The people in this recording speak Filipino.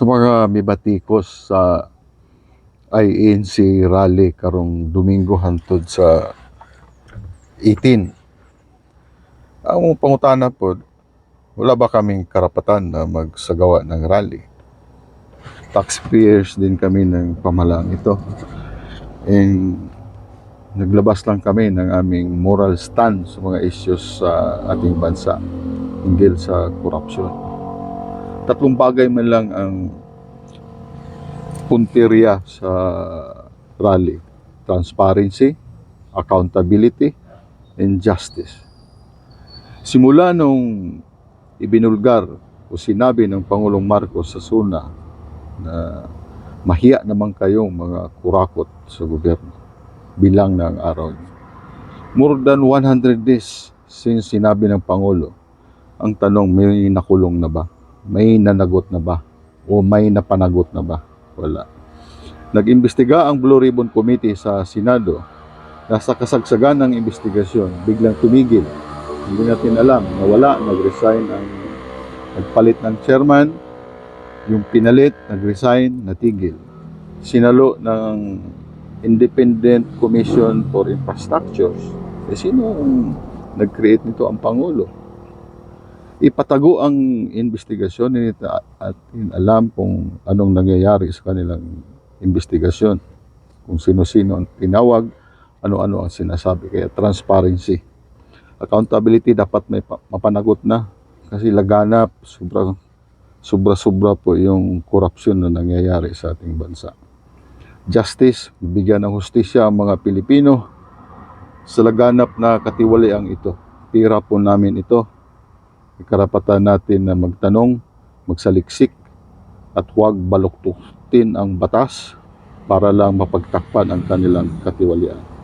sa mga mibatikos sa INC rally karong Domingo hantod sa 18. Ang pangutana po, wala ba kaming karapatan na magsagawa ng rally? Taxpayers din kami ng pamalang ito. And naglabas lang kami ng aming moral stand sa mga issues sa ating bansa hinggil sa korupsyon. Tatlong bagay man lang ang punteriya sa rally. Transparency, accountability, and justice. Simula nung ibinulgar o sinabi ng Pangulong Marcos sa SUNA na mahiya naman kayong mga kurakot sa gobyerno bilang ng araw. More than 100 days since sinabi ng Pangulo, ang tanong may nakulong na ba? May nanagot na ba? O may napanagot na ba? Wala. Nag-imbestiga ang Blue Ribbon Committee sa Senado. Nasa kasagsagan ng investigasyon, biglang tumigil. Hindi natin alam, nawala, nag-resign ang nagpalit ng chairman, yung pinalit, nag-resign, natigil. Sinalo ng Independent Commission for Infrastructures. Eh, sino ang nag-create nito? Ang Pangulo. Ipatago ang investigasyon nito at alam kung anong nangyayari sa kanilang investigasyon. Kung sino-sino ang tinawag, ano-ano ang sinasabi. Kaya transparency. Accountability dapat may pa- mapanagot na kasi laganap, sobra, sobra-sobra po yung korupsyon na nangyayari sa ating bansa. Justice, bigyan ng hustisya ang mga Pilipino sa laganap na katiwaliang ito. Pira po namin ito. Karapatan natin na magtanong, magsaliksik, at huwag baluktutin ang batas para lang mapagtakpan ang kanilang katiwalian.